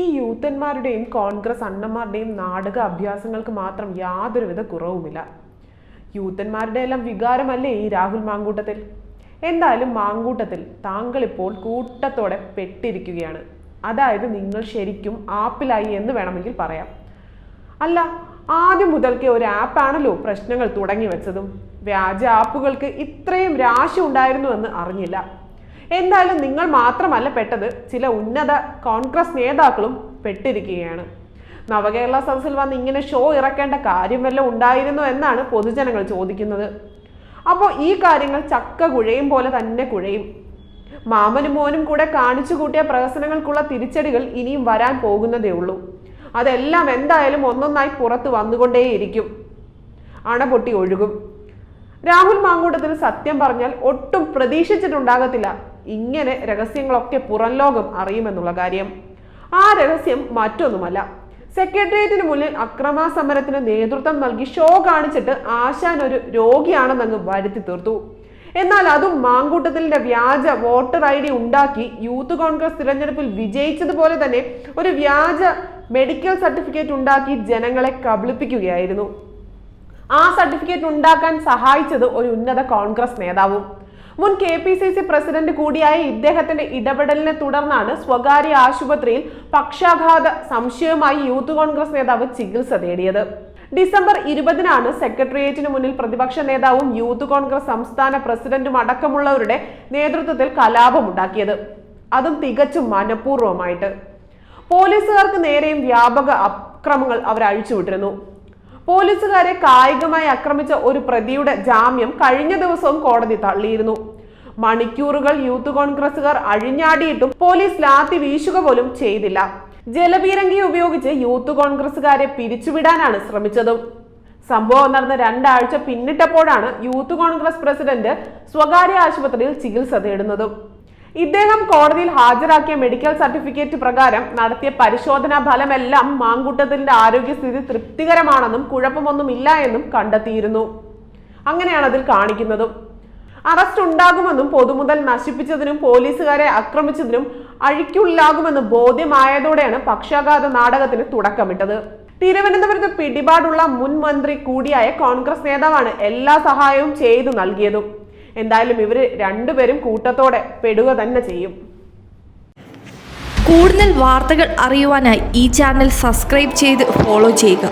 ഈ യൂത്തന്മാരുടെയും കോൺഗ്രസ് അണ്ണന്മാരുടെയും നാടക അഭ്യാസങ്ങൾക്ക് മാത്രം യാതൊരുവിധ കുറവുമില്ല. യൂത്തന്മാരുടെ എല്ലാം വികാരമല്ലേ ഈ രാഹുൽ മാങ്കൂട്ടത്തിൽ? എന്തായാലും മാങ്കൂട്ടത്തിൽ താങ്കൾ ഇപ്പോൾ കൂട്ടത്തോടെ പെട്ടിരിക്കുകയാണ്. അതായത് നിങ്ങൾ ശരിക്കും ആപ്പിലായി എന്ന് വേണമെങ്കിൽ പറയാം. അല്ല ആദ്യം മുതൽക്കേ ഒരു ആപ്പാണല്ലോ പ്രശ്നങ്ങൾ തുടങ്ങി വെച്ചതും. വ്യാജ ആപ്പുകൾക്ക് ഇത്രയും രാശി ഉണ്ടായിരുന്നു എന്ന് അറിഞ്ഞില്ല. എന്തായാലും നിങ്ങൾ മാത്രമല്ല പെട്ടത്. ചില ഉന്നത കോൺഗ്രസ് നേതാക്കളും പെട്ടിരിക്കുകയാണ്. നവകേരള സദസ്സിൽ വന്ന് ഇങ്ങനെ ഷോ ഇറക്കേണ്ട കാര്യം വല്ലതും ഉണ്ടായിരുന്നു എന്നാണ് പൊതുജനങ്ങൾ ചോദിക്കുന്നത്. അപ്പോൾ ഈ കാര്യങ്ങൾ ചക്ക കുഴയും പോലെ തന്നെ കുഴയും. മാമനും മോനും കൂടെ കാണിച്ചു കൂട്ടിയ പ്രഹസനങ്ങൾക്കുള്ള തിരിച്ചടികൾ ഇനിയും വരാൻ പോകുന്നതേ ഉള്ളൂ. അതെല്ലാം എന്തായാലും ഒന്നൊന്നായി പുറത്ത് വന്നുകൊണ്ടേയിരിക്കും. അണപൊട്ടി ഒഴുകും. രാഹുൽ മാങ്കൂട്ടത്തിൽ സത്യം പറഞ്ഞാൽ ഒട്ടും പ്രതീക്ഷിച്ചിട്ടുണ്ടാകത്തില്ല. ഇങ്ങനെ രഹസ്യങ്ങളൊക്കെ പുറം ലോകം അറിയുമെന്നുള്ള കാര്യം. ആ രഹസ്യം മറ്റൊന്നുമല്ല. സെക്രട്ടേറിയറ്റിന് മുന്നിൽ അക്രമാസമരത്തിന് നേതൃത്വം നൽകി ഷോ കാണിച്ചിട്ട് ആശാൻ ഒരു രോഗിയാണെന്നങ്ങ് വരുത്തി തീർത്തു. എന്നാൽ അതും മാങ്കൂട്ടത്തിലിന്റെ വ്യാജ വോട്ടർ ഐ ഡി ഉണ്ടാക്കി യൂത്ത് കോൺഗ്രസ് തിരഞ്ഞെടുപ്പിൽ വിജയിച്ചതുപോലെ തന്നെ ഒരു വ്യാജ മെഡിക്കൽ സർട്ടിഫിക്കറ്റ് ഉണ്ടാക്കി ജനങ്ങളെ കബളിപ്പിക്കുകയായിരുന്നു. ആ സർട്ടിഫിക്കറ്റ് ഉണ്ടാക്കാൻ സഹായിച്ചത് ഒരു ഉന്നത കോൺഗ്രസ് നേതാവും. മുൻ K P C C president കൂടിയായ ഇദ്ദേഹത്തിന്റെ ഇടപെടലിനെ തുടർന്നാണ് സ്വകാര്യ ആശുപത്രിയിൽ പക്ഷാഘാത സംശയവുമായി യൂത്ത് കോൺഗ്രസ് നേതാവ് ചികിത്സ തേടിയത്. ഡിസംബർ ഇരുപതിനാണ് സെക്രട്ടേറിയറ്റിന് മുന്നിൽ പ്രതിപക്ഷ നേതാവും യൂത്ത് കോൺഗ്രസ് സംസ്ഥാന പ്രസിഡന്റും അടക്കമുള്ളവരുടെ നേതൃത്വത്തിൽ കലാപമുണ്ടാക്കിയത്. അതും തികച്ചും മനഃപൂർവമായിട്ട്. പോലീസുകാർക്ക് നേരെയും വ്യാപക അക്രമങ്ങൾ അവർ അഴിച്ചുവിട്ടിരുന്നു. പോലീസുകാരെ കായികമായി ആക്രമിച്ച ഒരു പ്രതിയുടെ ജാമ്യം കഴിഞ്ഞ ദിവസവും കോടതി തള്ളിയിരുന്നു. മണിക്കൂറുകൾ യൂത്ത് കോൺഗ്രസുകാർ അഴിഞ്ഞാടിയിട്ടും പോലീസ് ലാത്തി വീശുക പോലും ചെയ്തില്ല. ജലപീരങ്കി ഉപയോഗിച്ച് യൂത്ത് കോൺഗ്രസുകാരെ പിരിച്ചുവിടാനാണ് ശ്രമിച്ചതും. സംഭവം നടന്ന രണ്ടാഴ്ച പിന്നിട്ടപ്പോഴാണ് യൂത്ത് കോൺഗ്രസ് പ്രസിഡന്റ് സ്വകാര്യ ആശുപത്രിയിൽ ചികിത്സ തേടുന്നതും. ഇദ്ദേഹം കോടതിയിൽ ഹാജരാക്കിയ മെഡിക്കൽ സർട്ടിഫിക്കറ്റ് പ്രകാരം നടത്തിയ പരിശോധനാ ഫലമെല്ലാം മാങ്കൂട്ടത്തിന്റെ ആരോഗ്യസ്ഥിതി തൃപ്തികരമാണെന്നും കുഴപ്പമൊന്നുമില്ല എന്നും കണ്ടെത്തിയിരുന്നു. അങ്ങനെയാണ് അതിൽ കാണിക്കുന്നതും. അറസ്റ്റ് ഉണ്ടാകുമെന്നും പൊതുമുതൽ നശിപ്പിച്ചതിനും പോലീസുകാരെ ആക്രമിച്ചതിനും അഴിക്കുള്ളിലാകുമെന്ന് ബോധ്യമായതോടെയാണ് പക്ഷാഘാത നാടകത്തിന് തുടക്കമിട്ടത്. തിരുവനന്തപുരത്ത് പിടിപാടുള്ള മുൻ മന്ത്രി കൂടിയായ കോൺഗ്രസ് നേതാവാണ് എല്ലാ സഹായവും ചെയ്തു നൽകിയതും. എന്തായാലും ഇവർ രണ്ടുപേരും കൂട്ടത്തോടെ പെടുക തന്നെ ചെയ്യും. കൂടുതൽ വാർത്തകൾ അറിയുവാനായി ഈ ചാനൽ സബ്സ്ക്രൈബ് ചെയ്ത് ഫോളോ ചെയ്യുക.